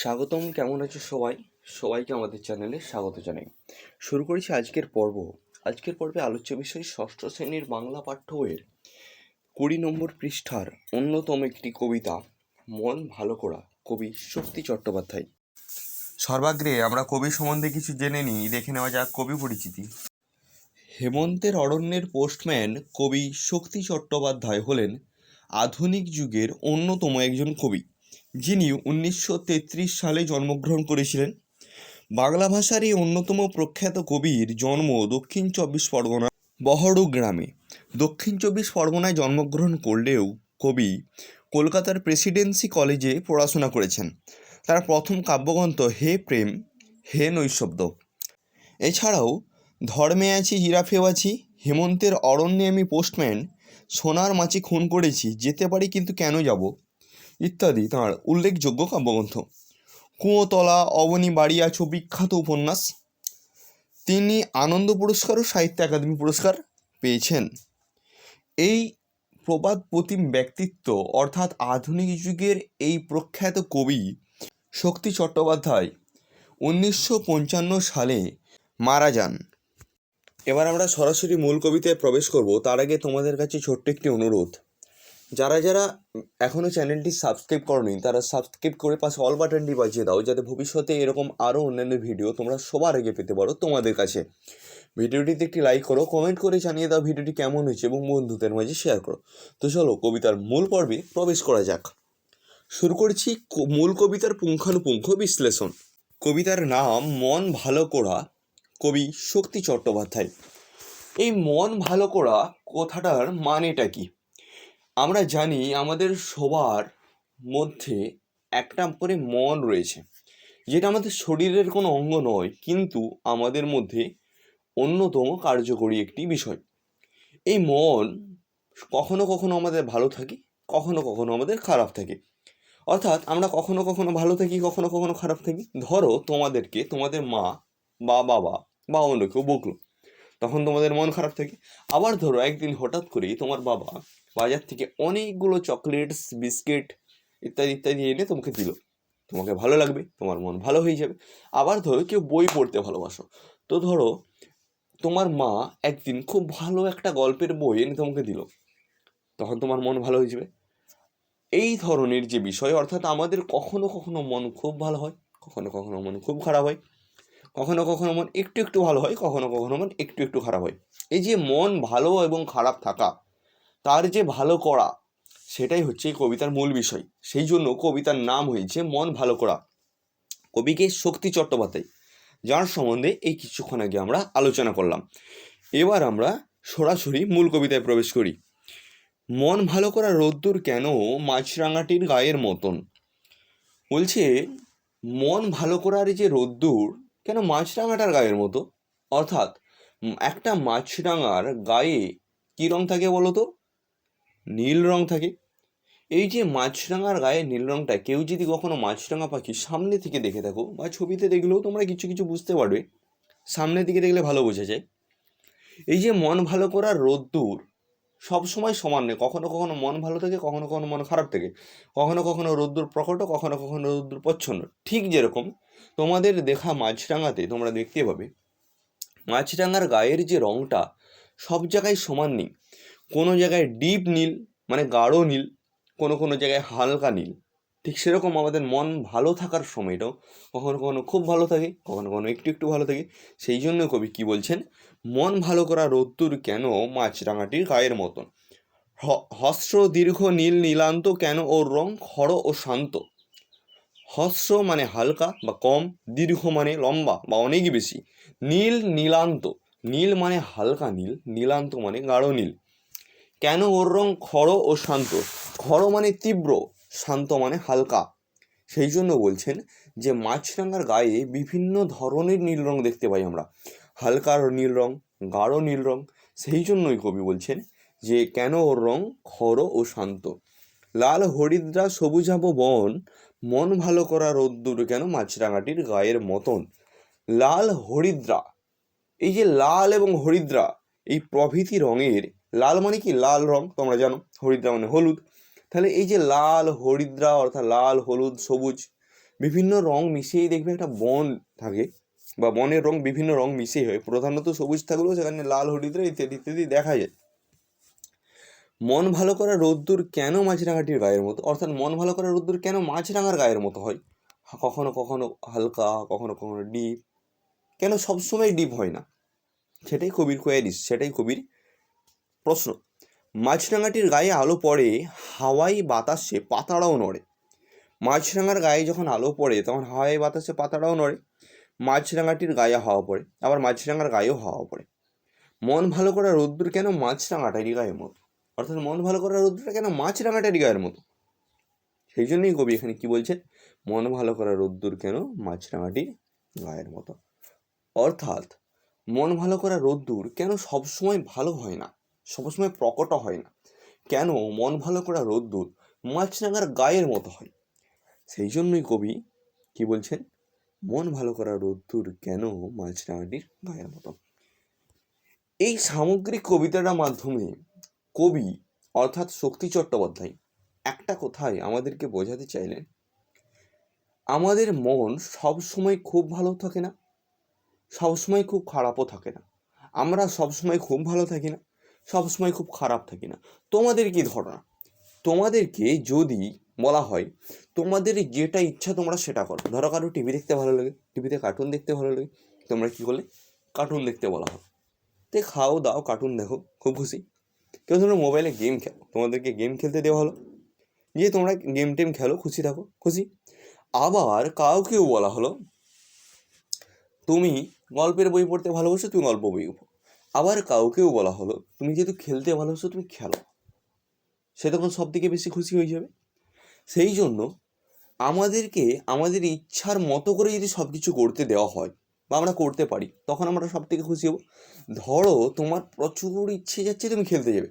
স্বাগতম, কেমন আছো সবাই? সবাইকে আমাদের চ্যানেলে স্বাগত জানাই। শুরু করেছি আজকের পর্ব। আজকের পর্বে আলোচ্য বিষয় ষষ্ঠ শ্রেণির বাংলা পাঠ্য বইয়ের কুড়ি নম্বর পৃষ্ঠার অন্যতম একটি কবিতা, মন ভালো করা, কবি শক্তি চট্টোপাধ্যায়। সর্বাগ্রে আমরা কবি সম্বন্ধে কিছু জেনে নিই, দেখে নেওয়া যাক কবি পরিচিতি। হেমন্তের অরণ্যের পোস্টম্যান কবি শক্তি চট্টোপাধ্যায় হলেন আধুনিক যুগের অন্যতম একজন কবি। যিনি উনিশশো তেত্রিশ সালে জন্মগ্রহণ করেছিলেন। বাংলা ভাষার এই অন্যতম প্রখ্যাত কবির জন্ম দক্ষিণ চব্বিশ পরগনা বহড়ু গ্রামে। দক্ষিণ চব্বিশ পরগনায় জন্মগ্রহণ করলেও কবি কলকাতার প্রেসিডেন্সি কলেজে পড়াশোনা করেছেন। তার প্রথম কাব্যগ্রন্থ হে প্রেম, হে নৈশব্দ। এছাড়াও, ধর্মে আছি, জিরাফেও আছি, হেমন্তের অরণ্যে আমি পোস্টম্যান সোনার মাছি খুন করেছি, যেতে পারি কিন্তু কেন যাব? ইত্যাদি তাঁর উল্লেখযোগ্য কাব্যগ্রন্থ। কুঁয়োতলা, অবনী বাড়ি আছো বিখ্যাত উপন্যাস। তিনি আনন্দ পুরস্কার ও সাহিত্য একাডেমি পুরস্কার পেয়েছেন। এই প্রবাদ প্রতিম ব্যক্তিত্ব, অর্থাৎ আধুনিক যুগের এই প্রখ্যাত কবি শক্তি চট্টোপাধ্যায় উনিশশো পঞ্চান্ন সালে মারা যান। এবার আমরা সরাসরি মূল কবিতায় প্রবেশ করব। তার আগে তোমাদের কাছে ছোট্ট একটি অনুরোধ। যারা যারা এখনও চ্যানেলটি সাবস্ক্রাইব করনি, তারা সাবস্ক্রাইব করে পাশে অল বাটনটি বাজিয়ে দাও, যাতে ভবিষ্যতে এরকম আরও অন্যান্য ভিডিও তোমরা সবার আগে পেতে পারো তোমাদের কাছে। ভিডিওটিতে একটি লাইক করো কমেন্ট করে জানিয়ে দাও ভিডিওটি কেমন হয়েছে এবং বন্ধুদের মাঝে শেয়ার করো। তো চলো, কবিতার মূল পর্বে প্রবেশ করা যাক। শুরু করছি মূল কবিতার পুঙ্খানুপুঙ্খ বিশ্লেষণ। কবিতার নাম মন ভালো করা, কবি শক্তি চট্টোপাধ্যায়। এই মন ভালো করা কথাটার মানেটা কি? আমরা জানি আমাদের সবার মধ্যে একটা করে মন রয়েছে, যেটা আমাদের শরীরের কোনো অঙ্গ নয়, কিন্তু আমাদের মধ্যে অন্যতম কার্যকরী একটি বিষয়। এই মন কখনো কখনো আমাদের ভালো থাকে, কখনো কখনো আমাদের খারাপ থাকে। অর্থাৎ আমরা কখনো কখনো ভালো থাকি, কখনো কখনো খারাপ থাকি। ধরো তোমাদেরকে, তোমাদের মা বা বাবা বা অন্য কেউ বকলো, তখন তোমাদের মন খারাপ থাকে। আবার ধরো একদিন হঠাৎ করেই তোমার বাবা বাজার থেকে অনেকগুলো চকলেটস, বিস্কিট ইত্যাদি ইত্যাদি এনে তোমাকে দিল। তোমাকে ভালো লাগবে, তোমার মন ভালো হয়ে যাবে। আবার ধরো কেউ বই পড়তে ভালোবাসো। তো ধরো তোমার মা একদিন খুব ভালো একটা গল্পের বই এনে তোমাকে দিল। তখন তোমার মন ভালো হয়ে যাবে। এই ধরনের যে বিষয়, অর্থাৎ আমাদের কখনো কখনো মন খুব ভালো হয়, কখনো কখনো মন খুব খারাপ হয়, কখনো কখনো মন একটু একটু ভালো হয়, কখনো কখনো মন একটু একটু খারাপ হয়। এই যে মন ভালো এবং খারাপ থাকা তার যে ভালো করা, সেটাই হচ্ছে এই কবিতার মূল বিষয়। সেই জন্য কবিতার নাম হয়েছে মন ভালো করা। কবিকে শক্তি চট্টোপাধ্যায়, যার সম্বন্ধে এই কিছুক্ষণ আগে আমরা আলোচনা করলাম। এবার আমরা সরাসরি মূল কবিতায় প্রবেশ করি। মন ভালো করা রোদ্দুর কেন মাছরাঙাটির গায়ের মতন? বলছে, মন ভালো করার যে রোদ্দুর, কেন মাছরাঙাটার গায়ের মতো? অর্থাৎ একটা মাছরাঙার গায়ে কী রং থাকে বলো তো নীল রং থাকে। এই যে মাছরাঙার গায়ে নীল রংটা, কেউ যদি কখনো মাছরাঙা পাখি সামনে থেকে দেখে থাকো বা ছবিতে দেখলেও তোমরা কিছু কিছু বুঝতে পারবে। সামনে দিকে দেখলে ভালো বোঝা যায়। এই যে মন ভালো করার রোদ্দুর সব সময় সমান নেই কখনো কখনো মন ভালো থাকে, কখনো কখনো মন খারাপ থাকে। কখনো কখনো রোদ্দুর প্রকট, কখনো কখনো রোদ্দুর প্রচ্ছন্ন। ঠিক যেরকম তোমাদের দেখা মাছরাঙাতে তোমরা দেখতে পাবে। মাছরাঙার গায়ের যে রঙটা সব জায়গায় সমান নেই। কোনো জায়গায় ডিপ নীল মানে গাঢ় নীল, কোনো কোনো জায়গায় হালকা নীল। ঠিক সেরকম আমাদের মন ভালো থাকার সময়টাও কখনো কখনো খুব ভালো থাকে, কখনো কখনো একটু একটু ভালো থাকে। সেই জন্য কবি কি বলছেন? মন ভালো করা রোদ্দুর কেন মাছরাঙাটির গায়ের মতন? হস্র দীর্ঘ নীল নীলান্ত কেন ওর রং খড় ও শান্ত? হস্র মানে হালকা বা কম, দীর্ঘ মানে লম্বা বা অনেক বেশি। নীল নীলান্ত, নীল মানে হালকা নীল, নীলান্ত মানে গাঢ় নীল। কেন ওর রং খড় ও শান্ত? খড় মানে তীব্র, শান্ত মানে হালকা। সেই জন্য বলছেন যে, মাছরাঙার গায়ে বিভিন্ন ধরনের নীল রং দেখতে পাই আমরা। হালকা নীল রং, গাঢ় নীল রং, সেই জন্যই কবি বলছেন যে, কেন ওর রং খড় ও শান্ত? লাল হরিদ্রা সবুজাব বন, মন ভালো করা রোদ্দুর কেন মাছরাঙাটির গায়ের মতন? লাল হরিদ্রা, এই যে লাল এবং হরিদ্রা, এই প্রভৃতি রঙের লাল মানে কি? লাল রং, তোমরা জানো। হরিদ্রা মানে হলুদ। তাহলে এই যে লাল হরিদ্রা অর্থাৎ লাল, হলুদ, সবুজ, বিভিন্ন রং মিশিয়েই দেখবে একটা বন থাকে বা বনের রং বিভিন্ন রং মিশিয়ে হয়। প্রধানত সবুজ থাকলেও সেখানে লাল, হরিদ্রা ইত্যাদি ইত্যাদি দেখা যায়। মন ভালো করা রোদ্দুর কেন মাছরাঙাটির গায়ের মতো? অর্থাৎ মন ভালো করা রোদ্দুর কেন মাছরাঙার গায়ের মতো হয়? কখনো কখনো হালকা, কখনো কখনো ডিপ। কেন সবসময় ডিপ হয় না? সেটাই কবির কোয়ারিস সেটাই কবির প্রশ্ন। মাছরাঙাটির গায়ে আলো পড়ে, হাওয়াই বাতাসে পাতাড়াও নড়ে। মাছরাঙার গায়ে যখন আলো পড়ে, তখন হাওয়াই বাতাসে পাতাড়াও নড়ে। মাছরাঙাটির গায়ে হাওয়া পড়ে, আবার মাছরাঙার গায়েও হাওয়া পড়ে। মন ভালো করা রোদ্দুর কেন মাছরাঙাটারই গায়ের মতো? অর্থাৎ মন ভালো করা রোদ্দুরটা কেন মাছরাঙাটারই গায়ের মতো? সেই জন্যই কবি এখানে কি বলছেন? মন ভালো করা রোদ্দুর কেন মাছরাঙাটি গায়ের মতো? অর্থাৎ মন ভালো করা রোদ্দুর কেন সবসময় ভালো হয় না? সবসময় প্রকট হয় না। কেন? মন ভালো করা রোদ্দুর মাছরাঙার গায়ের মতো হয়। সেই জন্যই কবি কি বলছেন? মন ভালো করা রোদ্দুর কেন মাছরাঙাটির গায়ের মতো? এই সামগ্রিক কবিতাটার মাধ্যমে কবি অর্থাৎ শক্তি চট্টোপাধ্যায় একটা কথায় আমাদেরকে বোঝাতে চাইলেন। আমাদের মন সব সময় খুব ভালো থাকে না, সবসময় খুব খারাপও থাকে না। আমরা সবসময় খুব ভালো থাকি না। সবসময় খুব খারাপ থাকি না। তোমাদের কি ধারণা? তোমাদেরকে যদি বলা হয়, তোমাদের যেটা ইচ্ছা তোমরা সেটা করো। ধরো কারও টিভি দেখতে ভালো লাগে টিভিতে কার্টুন দেখতে ভালো লাগে, তোমরা কী করলে? কার্টুন দেখতে বলা হবে তে খাও, দাও কার্টুন দেখো, খুব খুশি। কেউ তোমরা মোবাইলে গেম খেলো, তোমাদেরকে গেম খেলতে দেওয়া হলো। যে তোমরা গেম টেম খেলো, খুশি থাকো, খুশি। আবার কাউকেও বলা হলো, তুমি গল্পের বই পড়তে ভালোবাসো, তুমি গল্প বই আবার কাউকেও বলা হলো, তুমি যেহেতু খেলতে ভালোবাসো, তুমি খেলো। সে তখন সব থেকে বেশি খুশি হয়ে যাবে। সেই জন্য আমাদেরকে, আমাদের ইচ্ছার মতো করে যদি সব কিছু করতে দেওয়া হয়, বা আমরা করতে পারি, তখন আমরা সব থেকে খুশি হব। ধরো, তোমার প্রচুর ইচ্ছে যাচ্ছে তুমি খেলতে যাবে।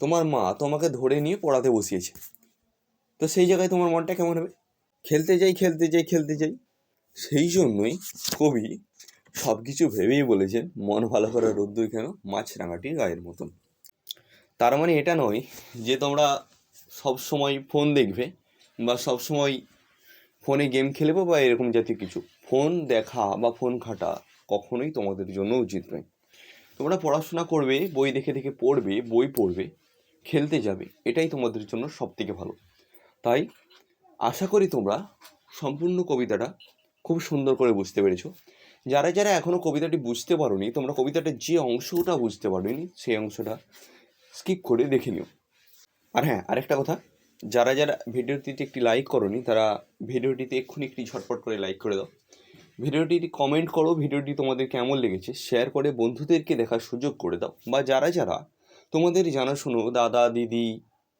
তোমার মা তোমাকে ধরে নিয়ে পড়াতে বসিয়েছে। তো সেই জায়গায় তোমার মনটা কেমন হবে? খেলতে যাই খেলতে যাই খেলতে যাই। সেই জন্যই কবি সব কিছু ভেবেই বলেছেন, মন ভালো করা রোদ্দুর কেন মাছরাঙাটির গায়ের মতন। তার মানে এটা নয় যে তোমরা সব সময় ফোন দেখবে বা সব সময় ফোনে গেম খেলবে বা এরকম জাতীয় কিছু। ফোন দেখা বা ফোন ঘাটা কখনোই তোমাদের জন্য উচিত নয়। তোমরা পড়াশোনা করবে, বই দেখে দেখে পড়বে, বই পড়বে, খেলতে যাবে, এটাই তোমাদের জন্য সব থেকে ভালো। তাই আশা করি তোমরা সম্পূর্ণ কবিতাটা খুব সুন্দর করে বুঝতে পেরেছ। যারা যারা এখনও কবিতাটি বুঝতে পারোনি, তোমরা কবিতাটার যে অংশটা বুঝতে পারোনি, সেই অংশটা স্কিপ করে দেখে নিও। আর হ্যাঁ আরেকটা কথা, যারা যারা ভিডিওটিতে একটি লাইক করনি, তারা ভিডিওটিতে এক্ষুনি একটি ঝটপট করে লাইক করে দাও। ভিডিওটিতে কমেন্ট করো, ভিডিওটি তোমাদের কেমন লেগেছে শেয়ার করে বন্ধুদেরকে দেখার সুযোগ করে দাও। বা যারা যারা তোমাদের জানাশুনো, দাদা, দিদি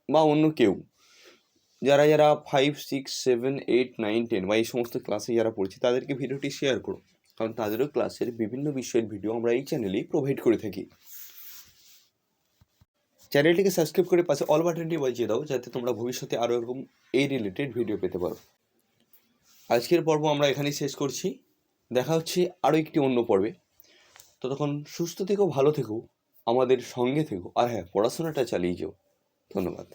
বা অন্য কেউ, যারা যারা five six seven eight nine ten বা এই সমস্ত ক্লাসে যারা পড়ছে, তাদেরকে ভিডিওটি শেয়ার করো। কারণ তাদেরও ক্লাসের বিভিন্ন বিষয়ের ভিডিও আমরা এই চ্যানেলেই প্রোভাইড করে থাকি। চ্যানেলটিকে সাবস্ক্রাইব করে পাশে অল বাটনটি বাজিয়ে দাও, যাতে তোমরা ভবিষ্যতে আরও এরকম এই রিলেটেড ভিডিও পেতে পারো। আজকের পর্ব আমরা এখানেই শেষ করছি। দেখা হচ্ছে আরও একটি অন্য পর্বে। ততক্ষণ সুস্থ থেকো, ভালো থেকো, আমাদের সঙ্গে থেকো। আর হ্যাঁ পড়াশোনাটা চালিয়ে যাও। ধন্যবাদ।